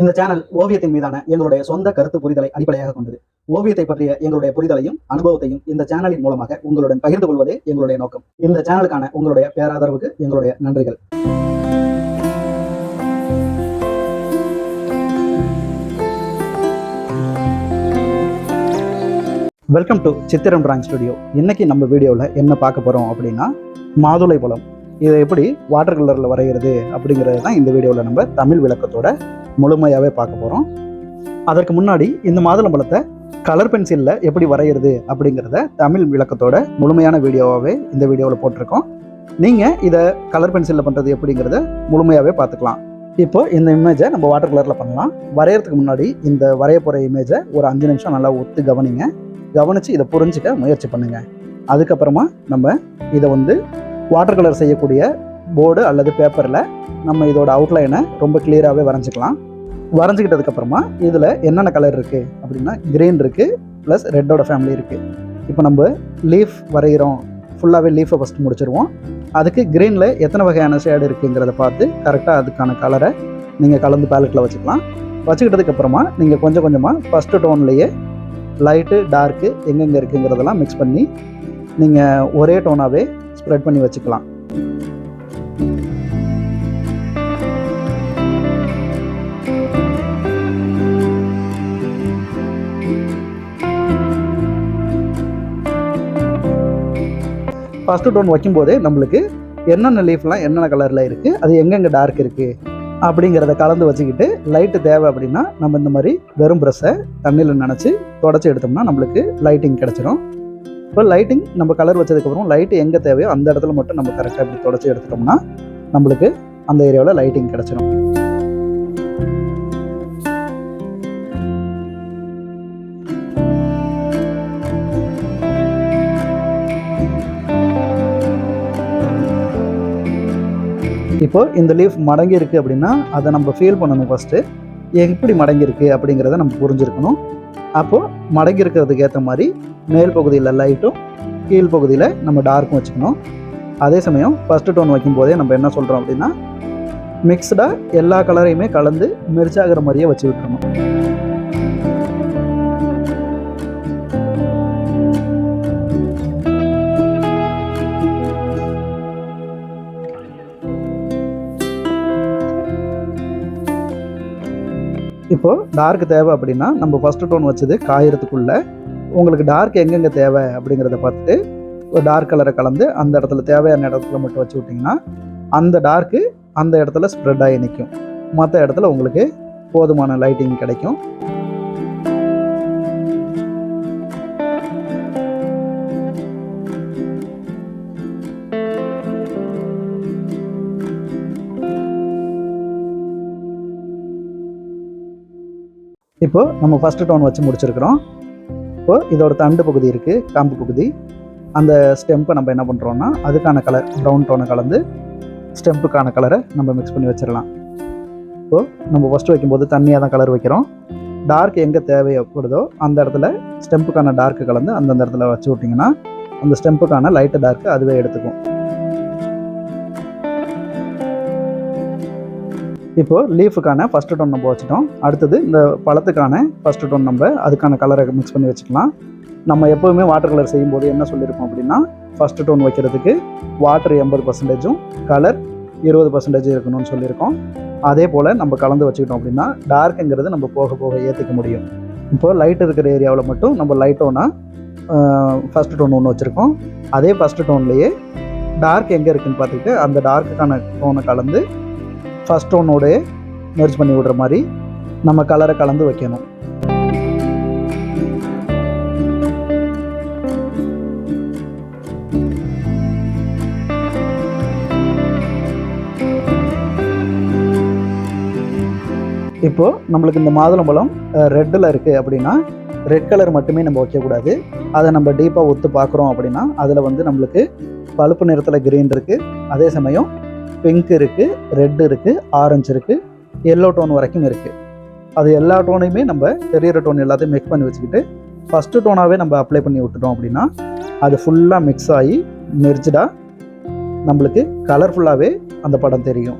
இந்த சேனல் ஓவியத்தின் மீதான எங்களுடைய சொந்த கருத்து புரிதலை அடிப்படையாக கொண்டது. ஓவியத்தை பற்றிய எங்களுடைய புரிதலையும் அனுபவத்தையும் இந்த சேனலின் மூலமாக உங்களுடன் பகிர்ந்து கொள்வதே எங்களுடைய நோக்கம். இந்த சேனலுக்கான உங்களுடைய பேராதரவுக்கு எங்களுடைய நன்றிகள். Welcome to Chithiram drawing studio இன்னைக்கு நம்ம வீடியோவில் என்ன பார்க்க போகிறோம் அப்படின்னா மாதுளை பழம். இதை எப்படி வாட்டர் கலரில் வரைகிறது அப்படிங்கிறது தான் இந்த வீடியோவில் நம்ம தமிழ் விளக்கத்தோட முழுமையாகவே பார்க்க போகிறோம் அதற்கு முன்னாடி இந்த மாதுளம்பழத்தை கலர் பென்சிலில் எப்படி வரைகிறது அப்படிங்கிறத தமிழ் விளக்கத்தோட முழுமையான வீடியோவாகவே இந்த வீடியோவில் போட்டிருக்கோம். நீங்கள் இதை கலர் பென்சிலில் பண்ணுறது எப்படிங்கிறத முழுமையாகவே பார்த்துக்கலாம். இப்போ இந்த இமேஜை நம்ம வாட்டர் கலரில் பண்ணலாம். வரைகிறதுக்கு முன்னாடி இந்த வரைய போகிற இமேஜை ஒரு அஞ்சு நிமிஷம் நல்லா ஒத்து கவனிங்க. கவனித்து இதை புரிஞ்சுக்க முயற்சி பண்ணுங்கள் அதுக்கப்புறமா நம்ம இதை வந்து வாட்டர் கலர் செய்யக்கூடிய போர்டு அல்லது பேப்பரில் நம்ம இதோட அவுட்லைனை ரொம்ப கிளியராகவே வரைஞ்சிக்கலாம். வரைஞ்சிக்கிட்டதுக்கப்புறமா இதில் என்னென்ன கலர் இருக்குது அப்படின்னா க்ரீன் இருக்குது ப்ளஸ் ரெட்டோட ஃபேமிலி இருக்குது இப்போ நம்ம லீஃப் வரைகிறோம் ஃபுல்லாகவே லீஃபை ஃபஸ்ட்டு முடிச்சிருவோம். அதுக்கு க்ரீனில் எத்தனை வகையான ஷேடு இருக்குங்கிறத பார்த்து கரெக்டாக அதுக்கான கலரை நீங்கள் கலந்து பேலட்டில் வச்சுக்கலாம். வச்சுக்கிட்டதுக்கப்புறமா நீங்கள் கொஞ்சம் கொஞ்சமாக ஃபஸ்ட்டு டோன்லேயே லைட்டு டார்க்கு எங்கெங்கே இருக்குங்கிறதெல்லாம் மிக்ஸ் பண்ணி நீங்கள் ஒரே டோனாகவே ஸ்ப்ரெட் பண்ணி வச்சுக்கலாம். ஃபஸ்ட்டு டோன் வைக்கும்போதே நம்மளுக்கு என்னென்ன லீஃப்லாம் என்னென்ன கலரில் இருக்குது அது எங்கெங்கே டார்க் இருக்குது அப்படிங்கிறத கலந்து வச்சுக்கிட்டு லைட்டு தேவை அப்படின்னா நம்ம இந்த மாதிரி வெறும் ப்ரெஷ்ஷை தண்ணியில் நினச்சி தொடச்சி எடுத்தோம்னா நம்மளுக்கு லைட்டிங் கிடச்சிரும். இப்போ லைட்டிங் நம்ம கலர் வச்சதுக்கப்புறம் லைட்டு எங்கே தேவையோ அந்த இடத்துல மட்டும் நம்ம கரெக்டாக இப்படி தொடச்சி எடுத்துட்டோம்னா நம்மளுக்கு அந்த ஏரியாவில் லைட்டிங் கிடச்சிடும் இப்போ இந்த லீஃப் மடங்கி இருக்கு அப்படின்னா அதை நம்ம ஃபீல் பண்ணணும் ஃபஸ்ட்டு எப்படி மடங்கியிருக்கு அப்படிங்கிறத நம்ம புரிஞ்சுருக்கணும். அப்போது மடங்கி இருக்கிறதுக்கு ஏற்ற மாதிரி மேல் பகுதியில் லைட்டும் கீழ் பகுதியில் நம்ம டார்க்கும் வச்சுக்கணும். அதே சமயம் ஃபஸ்ட்டு டோன் வைக்கும்போதே நம்ம என்ன சொல்கிறோம் அப்படின்னா மிக்ஸ்டாக எல்லா கலரையுமே கலந்து மெர்ச்சாகிற மாதிரியே வச்சு விட்டுருணும் இப்போது டார்க் தேவை அப்படின்னா நம்ம ஃபஸ்ட்டு டோன் வச்சது காயறதுக்குள்ளே உங்களுக்கு டார்க் எங்கெங்கே தேவை அப்படிங்கிறத பார்த்துட்டு ஒரு டார்க் கலரை கலந்து அந்த இடத்துல தேவையான இடத்துல மட்டும் வச்சு விட்டிங்கன்னா அந்த டார்க்கு அந்த இடத்துல ஸ்ப்ரெட் ஆகி நிற்கும் மற்ற இடத்துல உங்களுக்கு போதுமான லைட்டிங் கிடைக்கும். இப்போது நம்ம ஃபஸ்ட்டு டோன் வச்சு முடிச்சிருக்கிறோம். இப்போது இதோட தண்டு பகுதி இருக்குது காம்பு பகுதி. அந்த ஸ்டெம்பை நம்ம என்ன பண்ணுறோன்னா அதுக்கான கலர் ப்ரௌன் டோனை கலந்து ஸ்டெம்புக்கான கலரை நம்ம மிக்ஸ் பண்ணி வச்சிடலாம் இப்போது நம்ம ஃபஸ்ட்டு வைக்கும்போது தண்ணியாக தான் கலர் வைக்கிறோம். டார்க் எங்கே தேவைப்படுதோ அந்த இடத்துல ஸ்டெம்புக்கான டார்க்கு கலந்து அந்தந்த இடத்துல வச்சு விட்டிங்கன்னா அந்த ஸ்டெம்புக்கான லைட்டு டார்க்கு அதுவே எடுத்துக்கும். இப்போது லீஃபுக்கான ஃபஸ்ட்டு டோன் நம்ம வச்சுட்டோம். அடுத்தது இந்த பழத்துக்கான ஃபஸ்ட்டு டோன் நம்ம அதுக்கான கலரை மிக்ஸ் பண்ணி வச்சுக்கலாம். நம்ம எப்போவுமே வாட்டர் கலர் செய்யும்போது என்ன சொல்லியிருக்கோம் அப்படின்னா ஃபஸ்ட்டு டோன் வைக்கிறதுக்கு வாட்டர் எண்பது பர்சன்டேஜும் கலர் இருபது பர்சன்டேஜ் இருக்கணும்னு சொல்லியிருக்கோம். அதே போல் நம்ம கலந்து வச்சுக்கிட்டோம் அப்படின்னா டார்க்குங்கிறது நம்ம போக போக ஏற்றிக்க முடியும். இப்போ லைட் இருக்கிற ஏரியாவில் மட்டும் நம்ம லைட் டோனாக ஃபஸ்ட்டு டோன் ஒன்று வச்சுருக்கோம். அதே ஃபஸ்ட்டு டோன்லேயே டார்க் எங்கே இருக்குதுன்னு பார்த்துக்கிட்டு அந்த டார்க்குக்கான டோனை கலந்து ஃபஸ்ட் ஒன்னோடு மெர்ஜ் பண்ணி விடுற மாதிரி நம்ம கலரை கலந்து வைக்கணும். இப்போது நம்மளுக்கு இந்த மாதுளம்பழம் ரெட்டில் இருக்குது அப்படின்னா ரெட் கலர் மட்டுமே நம்ம வைக்கக்கூடாது. அதை நம்ம டீப்பாக ஒத்து பார்க்குறோம் அப்படின்னா அதில் வந்து நம்மளுக்கு பழுப்பு நிறத்தில் கிரீன் இருக்குது அதே சமயம் பிங்க் இருக்குது ரெட் இருக்குது ஆரஞ்சு இருக்குது எல்லோ டோன் வரைக்கும் இருக்குது அது எல்லா டோனையுமே நம்ம தெரியிற டோன் எல்லாத்தையும் மிக்ஸ் பண்ணி வச்சுக்கிட்டு ஃபஸ்ட்டு டோனாகவே நம்ம அப்ளை பண்ணி விட்டுட்டோம் அப்படின்னா அது ஃபுல்லாக மிக்ஸ் ஆகி மெர்ஜடாக நம்மளுக்கு கலர்ஃபுல்லாகவே அந்த படம் தெரியும்.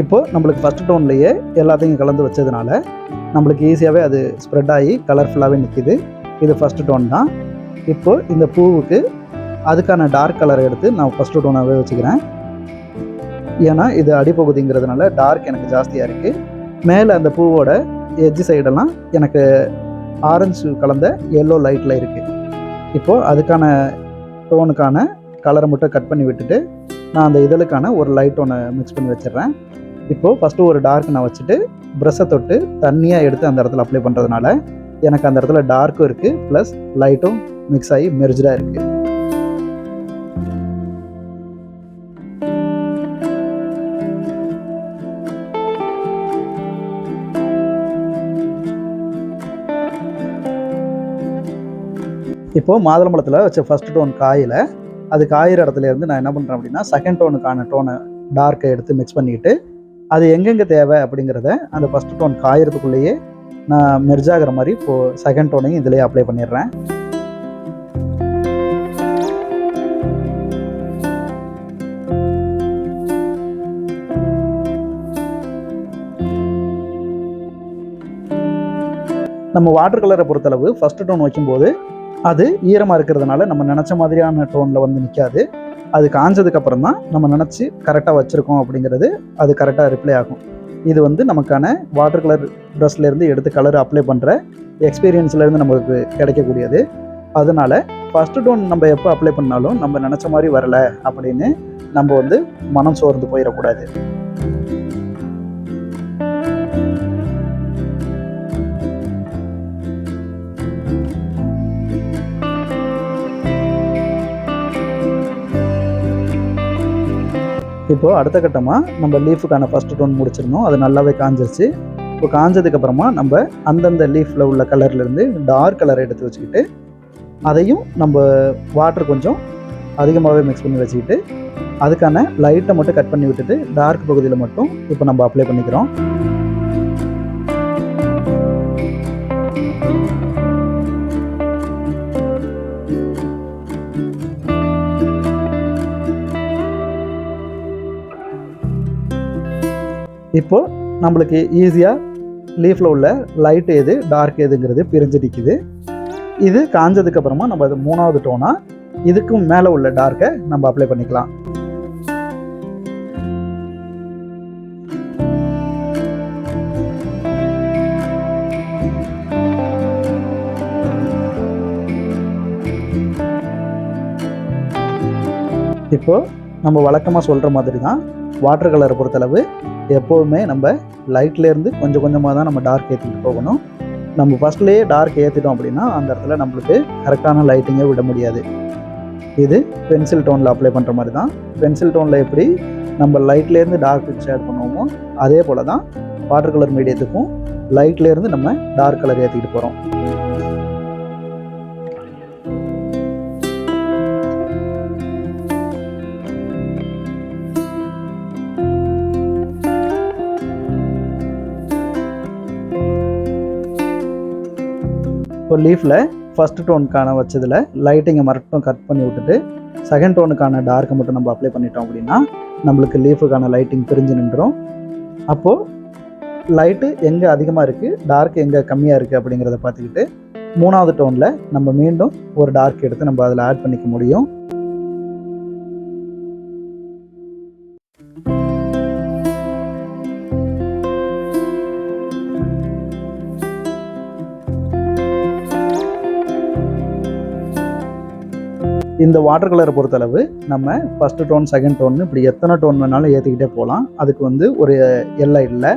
இப்போது நம்மளுக்கு ஃபஸ்ட் டோன்லேயே எல்லாத்தையும் கலந்து வச்சதுனால நம்மளுக்கு ஈஸியாகவே அது ஸ்ப்ரெட் ஆகி கலர்ஃபுல்லாகவே நிற்கிது இது ஃபஸ்ட்டு டோன் தான். இப்போ இந்த பூவுக்கு அதுக்கான டார்க் கலரை எடுத்து நான் ஃபஸ்ட்டு டோனாகவே வச்சுக்கிறேன். ஏன்னா இது அடிப்பகுதிங்கிறதுனால டார்க் எனக்கு ஜாஸ்தியாக இருக்குது மேலே அந்த பூவோட எஜ்ஜு சைடெல்லாம் எனக்கு ஆரஞ்சு கலந்த எல்லோ லைட்டில் இருக்குது இப்போது அதுக்கான டோனுக்கான கலரை மட்டும் கட் பண்ணி விட்டுட்டு நான் அந்த இதழுக்கான ஒரு லைட் ஒன்று மிக்ஸ் பண்ணி வச்சிடுறேன். இப்போது ஃபஸ்ட்டு ஒரு டார்க் நான் வச்சுட்டு ப்ரெஷ்ஷை தொட்டு தண்ணியாக எடுத்து அந்த இடத்துல அப்ளை பண்ணுறதுனால எனக்கு அந்த இடத்துல டார்க்கும் இருக்குது ப்ளஸ் லைட்டும் மிக்ஸ் ஆகி மெர்ஜாக இருக்குது இப்போது மாதுளம்பழத்தில் வச்ச ஃபஸ்ட் டோன் காயில் அது காயிற இடத்துல இருந்து நான் என்ன பண்ணுறேன் அப்படின்னா செகண்ட் டோனுக்கான டோனை டார்க்கை எடுத்து மிக்ஸ் பண்ணிக்கிட்டு அது எங்கெங்கே தேவை அப்படிங்கிறத அந்த ஃபஸ்ட் டோன் காயறதுக்குள்ளேயே நான் மெர்ஜாகிற மாதிரி இப்போது செகண்ட் டோனையும் இதிலேயே அப்ளை பண்ணிடுறேன். நம்ம வாட்டர் கலரை பொறுத்தளவு ஃபஸ்ட் டோன் வைக்கும்போது அது ஈரமாக இருக்கிறதுனால நம்ம நினச்ச மாதிரியான டோனில் வந்து நிற்காது அது காஞ்சதுக்கு அப்புறம் தான் நம்ம நினச்சி கரெக்டாக வச்சுருக்கோம் அப்படிங்கிறது அது கரெக்டாக ரிப்ளை ஆகும். இது வந்து நமக்கான வாட்டர் கலர் ப்ரஷ்லேருந்து எடுத்து கலர் அப்ளை பண்ணுற எக்ஸ்பீரியன்ஸ்லேருந்து நமக்கு கிடைக்கக்கூடியது. அதனால ஃபஸ்ட்டு டோன் நம்ம எப்போ அப்ளை பண்ணாலும் நம்ம நினச்ச மாதிரி வரலை அப்படின்னு நம்ம வந்து மனம் சோர்ந்து போயிடக்கூடாது. இப்போது அடுத்த கட்டமாக நம்ம லீஃபுக்கான ஃபஸ்ட்டு டோன் முடிச்சிருந்தோம். அது நல்லாவே காஞ்சிருச்சு. இப்போ காஞ்சதுக்கப்புறமா நம்ம அந்தந்த லீஃபில் உள்ள கலர்லேருந்து டார்க் கலரை எடுத்து வச்சுக்கிட்டு அதையும் நம்ம வாட்டர் கொஞ்சம் அதிகமாகவே மிக்ஸ் பண்ணி வச்சுக்கிட்டு அதுக்கான லைட்டை மட்டும் கட் பண்ணி விட்டுட்டு டார்க் பகுதியில் மட்டும் இப்போ நம்ம அப்ளை பண்ணிக்கிறோம். இப்போ நம்மளுக்கு ஈஸியாக லீஃப்பில் உள்ள லைட் எது டார்க் எதுங்கிறது பிரிஞ்சிடிக்குது. இது காஞ்சதுக்கப்புறமா நம்ம அது மூணாவது டோனாக இதுக்கும் மேலே உள்ள டார்க்கை நம்ம அப்ளை பண்ணிக்கலாம். இப்போது நம்ம வழக்கமாக சொல்கிற மாதிரி தான் வாட்டர் கலரை பொறுத்தளவு எப்போவுமே நம்ம லைட்லேருந்து கொஞ்சம் கொஞ்சமாக தான் நம்ம டார்க் ஏற்றிட்டு போகணும். நம்ம ஃபஸ்ட்லேயே டார்க் ஏற்றிட்டோம் அப்படின்னா அந்த இடத்துல நம்மளுக்கு கரெக்டான லைட்டிங்கை விட முடியாது. இது பென்சில் டோனில் அப்ளை பண்ணுற மாதிரி தான். பென்சில் டோனில் எப்படி நம்ம லைட்லேருந்து டார்க் ஷேட் பண்ணுவோமோ அதே போல் தான் வாட்டர் கலர் மீடியத்துக்கும் லைட்லேருந்து நம்ம டார்க் கலர் ஏற்றிக்கிட்டு போகிறோம் இப்போ லீஃபில் ஃபஸ்ட் டோனுக்கான வச்சதில் லைட்டிங்கை மட்டும் கட் பண்ணி விட்டுட்டு செகண்ட் டோனுக்கான டார்க்கை மட்டும் நம்ம அப்ளை பண்ணிட்டோம் அப்படின்னா நம்மளுக்கு லீஃபுக்கான லைட்டிங் பிரிஞ்சு நின்றோம். அப்போது லைட்டு எங்கே அதிகமாக இருக்குது டார்க் எங்கே கம்மியாக இருக்குது அப்படிங்கிறத பார்த்துக்கிட்டு மூணாவது டோனில் நம்ம மீண்டும் ஒரு டார்க் எடுத்து நம்ம அதில் ஆட் பண்ணிக்க முடியும். இந்த வாட்டர் கலரை பொறுத்தளவு நம்ம ஃபஸ்ட்டு டோன் செகண்ட் டோன் இப்படி எத்தனை டோன் வேணாலும் ஏற்றிக்கிட்டே போகலாம். அதுக்கு வந்து ஒரு எல்லை இல்லை.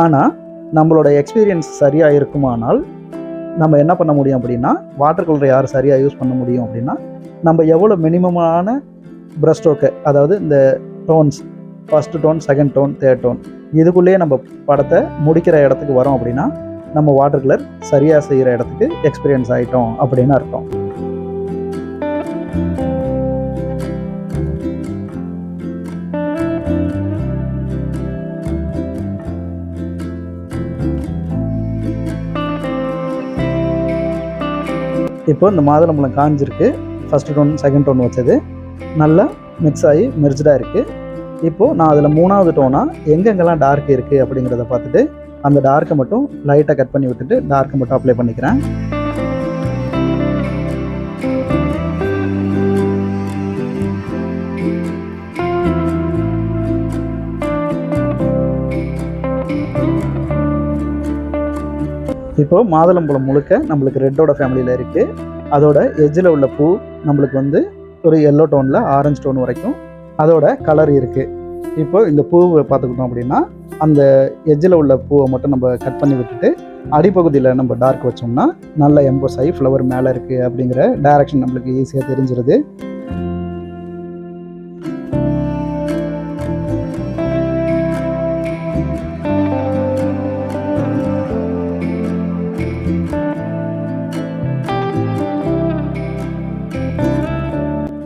ஆனால் நம்மளோட எக்ஸ்பீரியன்ஸ் சரியாக இருக்குமானால் நம்ம என்ன பண்ண முடியும் அப்படின்னா வாட்டர் கலரை யார் சரியாக யூஸ் பண்ண முடியும் அப்படின்னா நம்ம எவ்வளோ மினிமமான ப்ரஷ் ஸ்ட்ரோக்கு அதாவது இந்த tones first tone second tone third tone இதுக்குள்ளேயே நம்ம படத்தை முடிக்கிற இடத்துக்கு வரோம் அப்படின்னா நம்ம வாட்டர் கலர் சரியாக செய்கிற இடத்துக்கு எக்ஸ்பீரியன்ஸ் ஆகிட்டோம் அப்படின்னு அர்த்தம். இப்போ இந்த மாதுளம்பழம் காஞ்சிருக்கு. ஃபஸ்ட்டு டோன் செகண்ட் டோன் வச்சது. நல்லா மிக்ஸ் ஆகி மெர்ஜாக இருக்குது இப்போது நான் அதில் மூணாவது டோனாக எங்கெங்கெல்லாம் டார்க் இருக்குது அப்படிங்கிறத பார்த்துட்டு அந்த டார்க்கை மட்டும் லைட்டாக கட் பண்ணி விட்டுட்டு டார்க்கை மட்டும் அப்ளை பண்ணிக்கிறேன். இப்போ மாதுளம்பழம் முழுக்க நம்மளுக்கு ரெட்டோட ஃபேமிலியில் இருக்குது அதோட எஜ்ஜில் உள்ள பூ நம்மளுக்கு வந்து ஒரு எல்லோ டோனில் ஆரஞ்சு டோன் வரைக்கும் அதோட கலர் இருக்குது இப்போ இந்த பூவை பார்த்துக்கிட்டோம் அப்படின்னா அந்த எஜ்ஜில் உள்ள பூவை மட்டும் நம்ம கட் பண்ணி விட்டுட்டு அடிப்பகுதியில் நம்ம டார்க் வச்சோம்னா நல்ல எம்போஸ் ஆகி ஃப்ளவர் மேலே இருக்குது அப்படிங்கிற டைரக்ஷன் நம்மளுக்கு ஈஸியாக தெரிஞ்சிருது.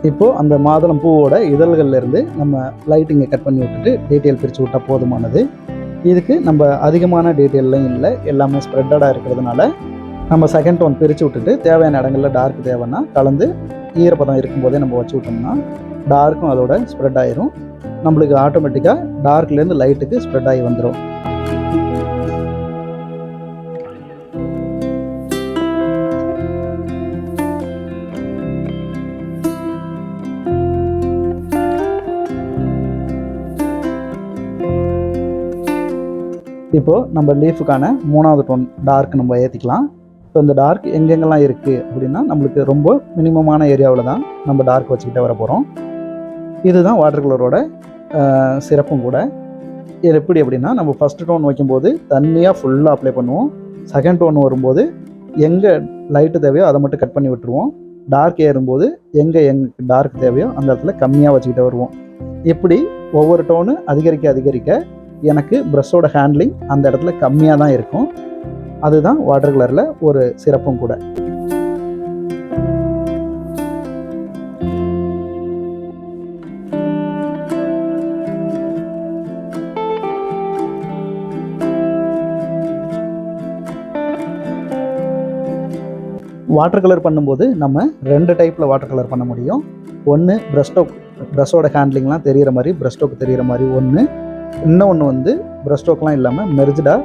இப்போது அந்த மாதுளம் பூவோட இதழ்கள்லேருந்து நம்ம லைட்டிங்கை கட் பண்ணி விட்டுட்டு டீட்டெயில் பிரித்து விட்டால் போதுமானது. இதுக்கு நம்ம அதிகமான டீட்டெயிலும் இல்லை எல்லாமே ஸ்ப்ரெட்டடாக இருக்கிறதுனால நம்ம செகண்ட் டோன் பிரித்து விட்டுட்டு தேவையான இடங்களில் டார்க் தேவைன்னா கலந்து ஈரப்பதம் இருக்கும்போதே நம்ம வச்சு விட்டோம்னா டார்க்கும் அதோட ஸ்ப்ரெட் ஆயிரும் நம்மளுக்கு ஆட்டோமேட்டிக்காக டார்க்லேருந்து லைட்டுக்கு ஸ்ப்ரெட் ஆகி வந்துடும் இப்போது நம்ம லீஃபுக்கான மூணாவது டோன் டார்க் நம்ம ஏற்றிக்கலாம் இப்போ இந்த டார்க் எங்கெங்கெல்லாம் இருக்குது அப்படின்னா நம்மளுக்கு ரொம்ப மினிமமான ஏரியாவில் தான் நம்ம டார்க் வச்சுக்கிட்டே வர போகிறோம் இதுதான் வாட்டர் கலரோட சிறப்பும் கூட. இது எப்படி அப்படின்னா நம்ம ஃபஸ்ட்டு டோன் வைக்கும்போது தண்ணியாக ஃபுல்லாக அப்ளை பண்ணுவோம். செகண்ட் டோன் வரும்போது எங்கே லைட்டு தேவையோ அதை மட்டும் கட் பண்ணி விட்டுருவோம். டார்க் ஏறும்போது எங்கே எங்களுக்கு டார்க் தேவையோ அந்த இடத்துல கம்மியாக வச்சுக்கிட்டே வருவோம். இப்படி ஒவ்வொரு டோனு அதிகரிக்க அதிகரிக்க எனக்கு ப்ரஷ்ஷோட ஹேண்ட்லிங் அந்த இடத்துல கம்மியாக தான் இருக்கும். அதுதான் வாட்டர் கலரில் ஒரு சிறப்பும் கூட. வாட்டர் கலர் பண்ணும்போது நம்ம ரெண்டு டைப்பில் வாட்டர் கலர் பண்ண முடியும். ஒன்று ப்ரஷ்டோக் ப்ரஷ்ஷோட ஹேண்ட்லிங்லாம் தெரிகிற மாதிரி ப்ரஷ்டோக் தெரிகிற மாதிரி ஒன்று இன்னொன்று வந்து ப்ரஷ்டோக்லாம் இல்லாமல் மெர்ஜடாக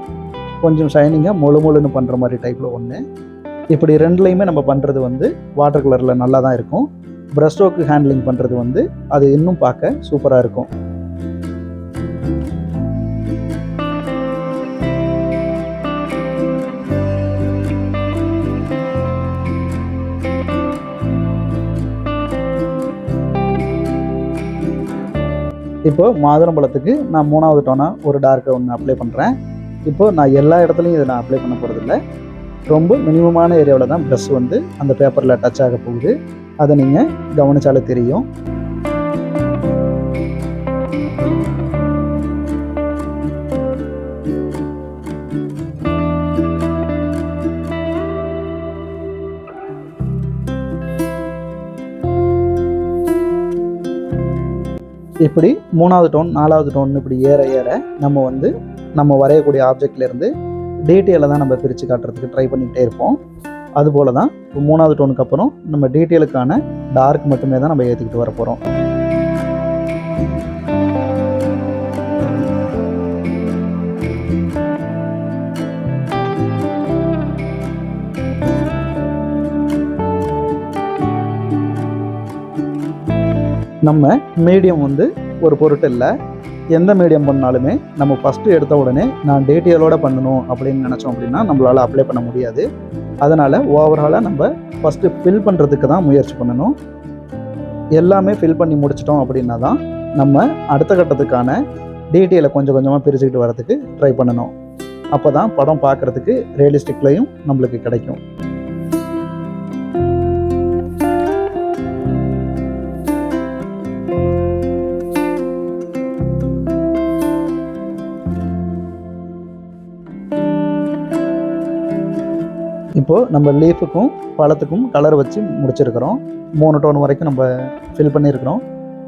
கொஞ்சம் ஷைனிங்காக முழு முழுன்னு பண்ணுற மாதிரி டைப்பில் ஒன்று இப்படி ரெண்டுலேயுமே நம்ம பண்ணுறது வந்து வாட்டர் கலரில் நல்லா தான் இருக்கும் ப்ரஷ்டோக்கு ஹேண்ட்லிங் பண்ணுறது வந்து அது இன்னும் பார்க்க சூப்பராக இருக்கும். இப்போ மாதுளம்பழத்துக்கு நான் மூணாவது டோனாக ஒரு டார்க்கை ஒன்று அப்ளை பண்ணுறேன் இப்போ நான் எல்லா இடத்துலையும் இதை நான் அப்ளை பண்ண போகிறதில்ல ரொம்ப மினிமமான ஏரியாவில் தான் ப்ரெஷ் வந்து அந்த பேப்பரில் டச் ஆக போகுது. அதை நீங்கள் கவனிச்சாலே தெரியும். இப்படி மூணாவது டோன் நாலாவது டோன் இப்படி ஏற ஏற நம்ம வந்து நம்ம வரையக்கூடிய ஆப்ஜெக்ட்லேருந்து டீட்டெயிலை தான் நம்ம பிரித்து காட்டுறதுக்கு ட்ரை பண்ணிக்கிட்டே இருப்போம். அதுபோல தான் இப்போ மூணாவது டோனுக்கு அப்புறம் நம்ம டீட்டெயிலுக்கான டார்க் மட்டுமே தான் நம்ம ஏற்றிக்கிட்டு வர போகிறோம் நம்ம மீடியம் வந்து ஒரு பொருட்டு இல்லை. எந்த மீடியம் பண்ணாலுமே நம்ம ஃபஸ்ட்டு எடுத்த உடனே நான் டேட்டியலோட பண்ணணும் அப்படின்னு நினச்சோம் அப்படின்னா நம்மளால் அப்ளை பண்ண முடியாது. அதனால் ஓவராலாக நம்ம ஃபஸ்ட்டு ஃபில் பண்ணுறதுக்கு தான் முயற்சி பண்ணணும். எல்லாமே ஃபில் பண்ணி முடிச்சிட்டோம் அப்படின்னா தான் நம்ம அடுத்த கட்டத்துக்கான டீட்டெயிலை கொஞ்சம் கொஞ்சமாக பிரிச்சுக்கிட்டு வரதுக்கு ட்ரை பண்ணணும். அப்போ தான் படம் பார்க்குறதுக்கு ரியலிஸ்டிக்லையும் நம்மளுக்கு கிடைக்கும். இப்போது நம்ம லீஃபுக்கும் பழத்துக்கும் கலர் வச்சு முடிச்சிருக்கிறோம். மூணு டோன் வரைக்கும் நம்ம ஃபில் பண்ணியிருக்கிறோம்.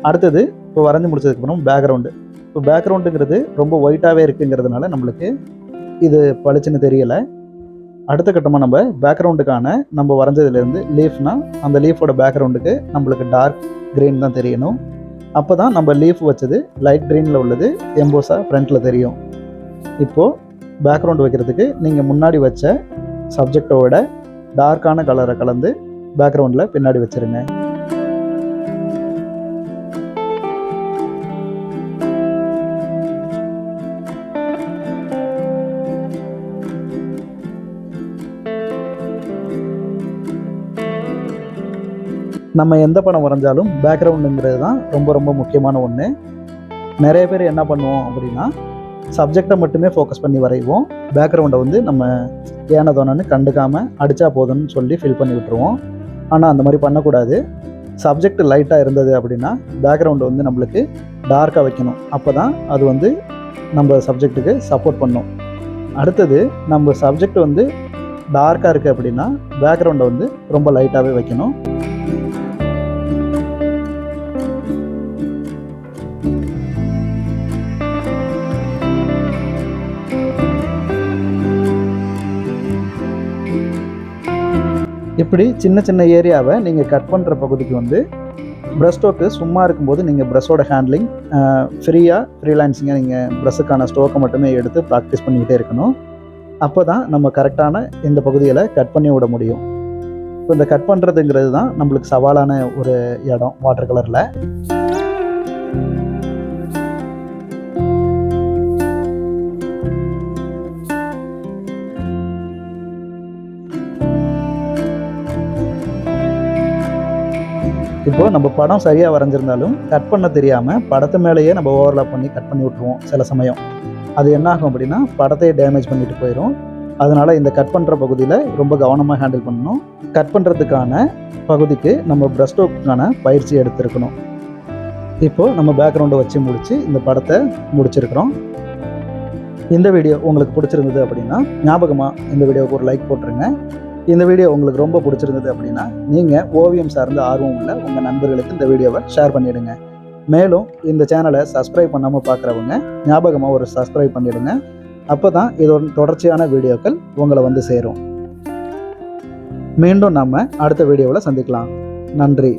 அடுத்தது இப்போ வரைஞ்சி முடிச்சதுக்கப்புறம் பேக்ரவுண்டு இப்போ பேக்ரவுண்டுங்கிறது ரொம்ப ஒயிட்டாகவே இருக்குங்கிறதுனால நம்மளுக்கு இது பளிச்சுன்னு தெரியலை. அடுத்த கட்டமாக நம்ம பேக்ரவுண்டுக்கான நம்ம வரைஞ்சதுலேருந்து லீஃப்னால் அந்த லீஃபோட பேக்ரவுண்டுக்கு நம்மளுக்கு டார்க் க்ரீன் தான் தெரியணும். அப்போ தான் நம்ம லீஃப் வச்சது லைட் க்ரீனில் உள்ளது எம்போஸாக ஃப்ரண்ட்டில் தெரியும். இப்போது பேக்ரவுண்ட் வைக்கிறதுக்கு நீங்கள் முன்னாடி வச்ச சப்ஜெக்டோட டார்க்கான கலரை கலந்து பேக்ரவுண்டில் பின்னாடி வச்சிருங்க. நம்ம எந்த படம் வரைஞ்சாலும் பேக்ரவுண்டுங்கிறது தான் ரொம்ப ரொம்ப முக்கியமான ஒன்று நிறைய பேர் என்ன பண்ணுவோம் அப்படின்னா சப்ஜெக்டை மட்டுமே ஃபோக்கஸ் பண்ணி வரைவோம். பேக்ரவுண்டை வந்து நம்ம ஏனதோனன்னு கண்டுக்காமல் அடித்தா போதும்னு சொல்லி ஃபில் பண்ணி விட்டுருவோம். ஆனால் அந்த மாதிரி பண்ணக்கூடாது. சப்ஜெக்ட் லைட்டாக இருந்தது அப்படின்னா பேக்ரவுண்டு வந்து நம்மளுக்கு டார்க்காக வைக்கணும். அப்போ தான் அது வந்து நம்ம சப்ஜெக்ட்டுக்கு சப்போர்ட் பண்ணும். அடுத்தது நம்ம சப்ஜெக்ட் வந்து டார்க்காக இருக்குது அப்படின்னா பேக்ரவுண்டை வந்து ரொம்ப லைட்டாகவே வைக்கணும். இப்படி சின்ன சின்ன ஏரியாவை நீங்கள் கட் பண்ணுற பகுதிக்கு வந்து ப்ரெஷ் ஸ்டோக்கு சும்மா இருக்கும்போது நீங்கள் ப்ரெஷ்ஷோட ஹேண்ட்லிங் ஃப்ரீயாக ஃப்ரீலான்சிங்காக நீங்கள் ப்ரஷ்ஷுக்கான ஸ்டோக்கை மட்டுமே எடுத்து ப்ராக்டிஸ் பண்ணிக்கிட்டே இருக்கணும். அப்போ தான் நம்ம கரெக்டான இந்த பகுதிகளை கட் பண்ணி விட முடியும். இப்போ இந்த கட் பண்ணுறதுங்கிறது தான் நம்மளுக்கு சவாலான ஒரு இடம் வாட்டர் கலரில் இப்போ நம்ம படம் சரியாக வரைஞ்சிருந்தாலும் கட் பண்ண தெரியாமல் படத்து மேலேயே நம்ம ஓவர்லாப் பண்ணி கட் பண்ணி விட்ருவோம் சில சமயம். அது என்ன ஆகும் அப்படின்னா படத்தையே டேமேஜ் பண்ணிட்டு போயிடும் அதனால் இந்த கட் பண்ணுற பகுதியில் ரொம்ப கவனமாக ஹேண்டில் பண்ணணும். கட் பண்ணுறதுக்கான பகுதிக்கு நம்ம ப்ரஷ் ஸ்ட்ரோக்குக்கான பயிற்சி எடுத்திருக்கணும். இப்போது நம்ம பேக்ரவுண்டை வச்சு முடித்து இந்த படத்தை முடிச்சிருக்கிறோம். இந்த வீடியோ உங்களுக்கு பிடிச்சிருந்தது அப்படின்னா ஞாபகமாக இந்த வீடியோவுக்கு ஒரு லைக் போட்டுருங்க. இந்த வீடியோ உங்களுக்கு ரொம்ப பிடிச்சிருந்தது அப்படின்னா நீங்கள் ஓவியம் சார்ந்த ஆர்வம் உள்ள உங்கள் நண்பர்களுக்கு இந்த வீடியோவை ஷேர் பண்ணிவிடுங்க மேலும் இந்த சேனலை சப்ஸ்கிரைப் பண்ணாமல் பார்க்குறவங்க ஞாபகமாக ஒரு சப்ஸ்கிரைப் பண்ணிவிடுங்க அப்போ தான் இதோட தொடர்ச்சியான வீடியோக்கள் உங்களை வந்து சேரும். மீண்டும் நம்ம அடுத்த வீடியோவில் சந்திக்கலாம். நன்றி.